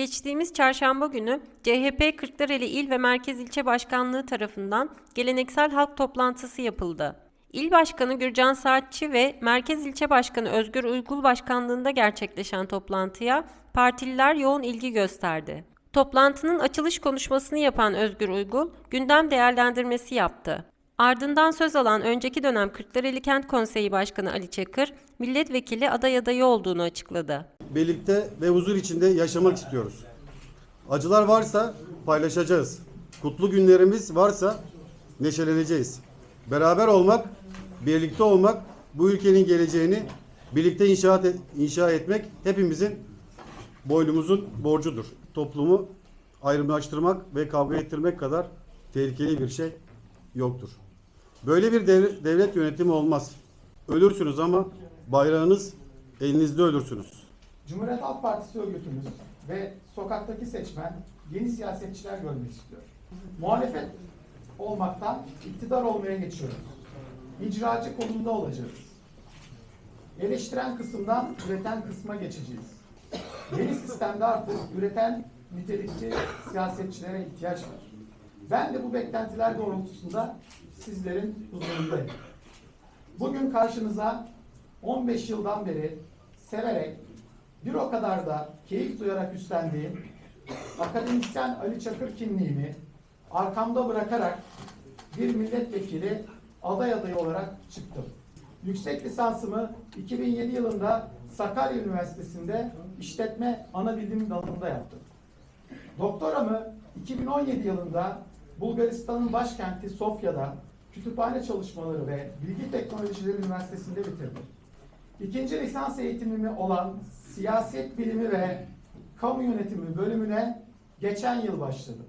Geçtiğimiz çarşamba günü CHP Kırklareli İl ve Merkez İlçe Başkanlığı tarafından geleneksel halk toplantısı yapıldı. İl Başkanı Gürcan Saatçi ve Merkez İlçe Başkanı Özgür Uygul Başkanlığında gerçekleşen toplantıya partililer yoğun ilgi gösterdi. Toplantının açılış konuşmasını yapan Özgür Uygul, gündem değerlendirmesi yaptı. Ardından söz alan önceki dönem Kırklareli Kent Konseyi Başkanı Ali Çakır, milletvekili aday adayı olduğunu açıkladı. Birlikte ve huzur içinde yaşamak istiyoruz. Acılar varsa paylaşacağız. Kutlu günlerimiz varsa neşeleneceğiz. Beraber olmak, birlikte olmak bu ülkenin geleceğini birlikte inşaat et- inşa etmek hepimizin boynumuzun borcudur. Toplumu ayrımlaştırmak ve kavga ettirmek kadar tehlikeli bir şey yoktur. Böyle bir dev- devlet yönetimi olmaz. Ölürsünüz ama bayrağınız elinizde ölürsünüz. Cumhuriyet Halk Partisi örgütümüz ve sokaktaki seçmen yeni siyasetçiler görmek istiyor. Muhalefet olmaktan iktidar olmaya geçiyoruz. İcracı konumda olacağız. Eleştiren kısımdan üreten kısma geçeceğiz. Yeni sistemde artık üreten nitelikli siyasetçilere ihtiyaç var. Ben de bu beklentiler doğrultusunda sizlerin huzurundayım. Bugün karşınıza 15 yıldan beri severek bir o kadar da keyif duyarak üstlendiğim akademisyen Ali Çakır kimliğimi arkamda bırakarak bir milletvekili aday adayı olarak çıktım. Yüksek lisansımı 2007 yılında Sakarya Üniversitesi'nde işletme ana bilim dalında yaptım. Doktoramı 2017 yılında Bulgaristan'ın başkenti Sofya'da kütüphane çalışmaları ve bilgi teknolojileri üniversitesinde bitirdim. İkinci lisans eğitimimi olan siyaset bilimi ve kamu yönetimi bölümüne geçen yıl başladım.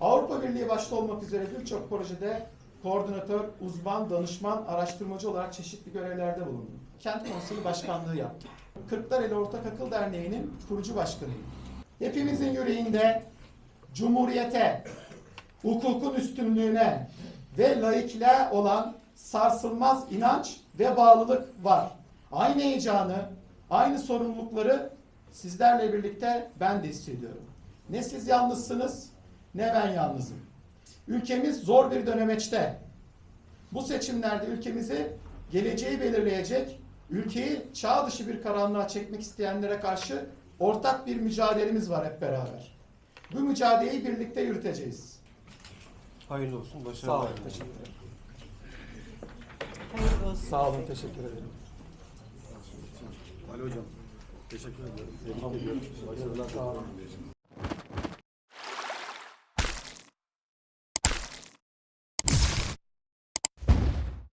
Avrupa Birliği başta olmak üzere birçok projede koordinatör, uzman, danışman, araştırmacı olarak çeşitli görevlerde bulundum. Kent Konseyi Başkanlığı yaptım. Kırklareli Ortak Akıl Derneği'nin kurucu başkanıyım. Hepimizin yüreğinde Cumhuriyete, hukukun üstünlüğüne ve laikliğe olan sarsılmaz inanç ve bağlılık var. Aynı heyecanı, aynı sorumlulukları sizlerle birlikte ben de hissediyorum. Ne siz yalnızsınız ne ben yalnızım. Ülkemiz zor bir dönemeçte. Bu seçimlerde ülkemizi geleceği belirleyecek, ülkeyi çağ dışı bir karanlığa çekmek isteyenlere karşı ortak bir mücadelemiz var hep beraber. Bu mücadeleyi birlikte yürüteceğiz. Hayırlı olsun, başarılar. Sağ olun, teşekkür ederim. Sağ olun, teşekkür ederim. Hocam teşekkür ederim. Sağ olun.